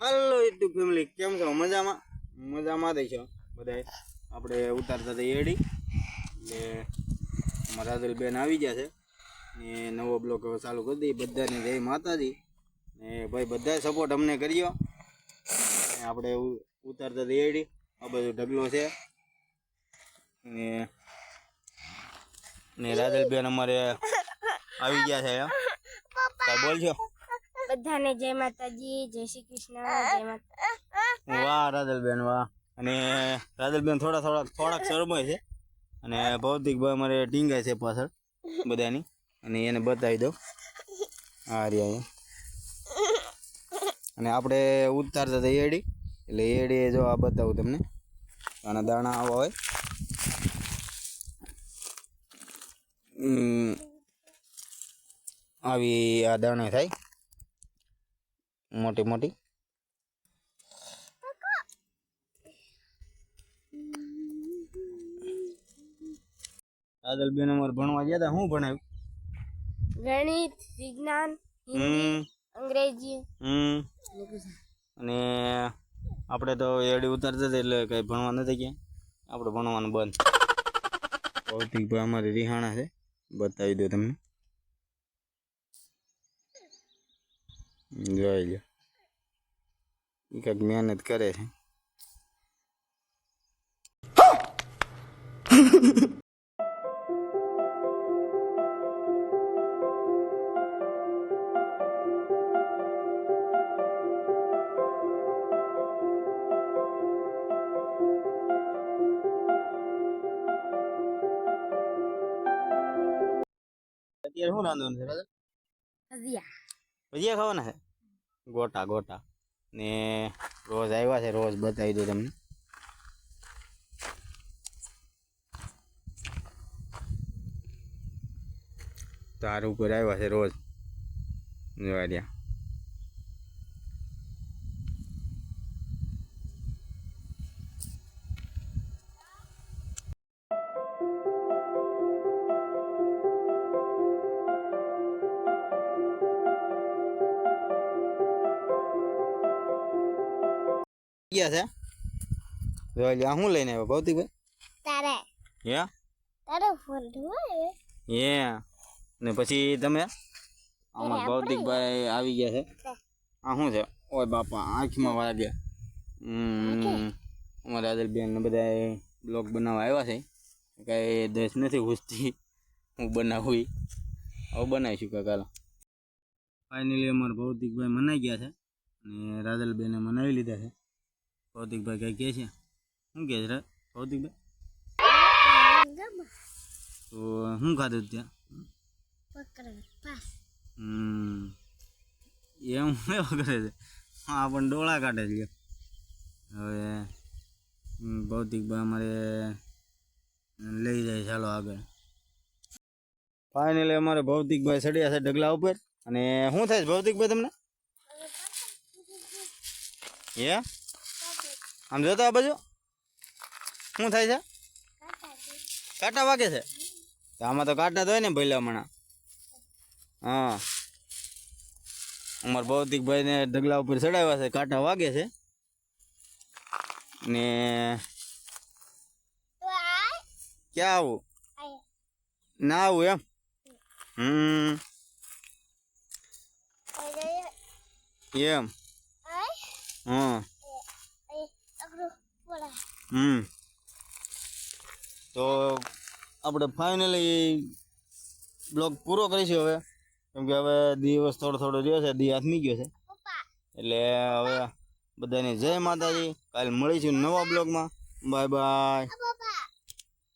હાલો YouTube family કેમ છો? મજામાં? મજામાં દઈ છો. બધાય. આપણે ઉતારતા હતા એડી. ને અમારા રાદલબેન આવી ગયા છે. ને નવો બ્લોગ હવે ચાલુ કરી દઈએ. બધાને જય માતાજી. ને ભાઈ બધાએ સપોર્ટ અમને કર્યો. ને આપણે ઉતારતા હતા એડી. આ બધું ઢગલો છે. ને ને રાદલબેન અમારે આવી ગયા છે. બોલજો. બધાને જય માતાજી, જય શ્રી કૃષ્ણ, જય માતા વાહ રાદલબેન વાહ. અને રાદલબેન થોડા થોડા થોડાક શરમાય છે. અને ભૌતિકભાઈ અમારે ટીંગાય છે પાછળ, બધાની. અને એને બતાવી દો આ રહ્યા અને આપણે ઉતારતા હતા એડી. એટલે એડી જો આ બતાવું તમને. આના દાણા આવા હોય. આવી આ દાણે થાય. મોટી મોટી. આદલબેન અમારે ભણવા ગયા હતા શું ભણાવ્યું? ગણિત વિજ્ઞાન અંગ્રેજી. અને આપણે તો એડી ઉતારતા હતા એટલે કઈ ભણવા નથી ગયા. આપણે ભણવાનું બંધ. ભૌતિકભાઈ અમારે રિહાણા છે. બતાવી દો તમને. જોઈ લો. કંઈક મહેનત કરે છે અત્યારે શું રાંધવાનું છે રાજા ભજીયા ભજીયા ખાવાના છે ગોટા ગોટા ને રોજ આવ્યા છે, રોજ બતાવી દો તમને. તાર ઉપર આવ્યા છે રોજ. જોવા રહ્યા ગયા છે? જોવા રહ્યા શું લઈને આવ્યો ભૌતિકભાઈ? તારે. હે? તારે ફોન એ ને પછી તમે? આમાં ભૌતિકભાઈ આવી ગયા છે. આ શું છે? ઓય બાપા આંખમાં વાગ્યા હમ. અમારા આદલબેન ને બધા બ્લોગ બનાવવા આવ્યા છે. કાંઈ દેશ નથી ઘૂસતી હું બનાવું હવે બનાવીશું કાંઈક હાલો ફાઇનલી અમારા ભૌતિકભાઈ મનાઈ ગયા છે. અને રાદલબેને મનાવી લીધા છે. ભૌતિકભાઈ કંઈ કહે છે? શું કહે છે ભૌતિકભાઈ? તો શું ખાધું ત્યાં? એમ એવો કરે છે? હા, પણ ડોળા કાઢે છે. હવે ભૌતિકભાઈ અમારે લઈ જાય ચાલો આગળ. ફાઇનલી અમારે ભૌતિકભાઈ ચડ્યા છે ડગલા ઉપર. અને શું થાય છે ભૌતિકભાઈ તમને? હે? આમ જોતો આ બાજુ? શું થાય છે? કાંટા વાગે છે? તો આમાં તો કાંટા તો હોય ને ભઈલામણા હા. અમારા ભૌતિકભાઈને ઢગલા ઉપર ચડાવ્યા છે કાંટા વાગે છે. ને ક્યાં આવું? ના આવું એમ? હમ. એમ? હા. હમ. તો આપણે ફાઇનલી બ્લોગ પૂરો કરીશું હવે. કેમ કે હવે દિવસ થોડો થોડો રહ્યો છે દી આથમી ગયો છે. એટલે હવે બધાને જય માતાજી. કાલે મળીશું નવા બ્લોગમાં બાય બાય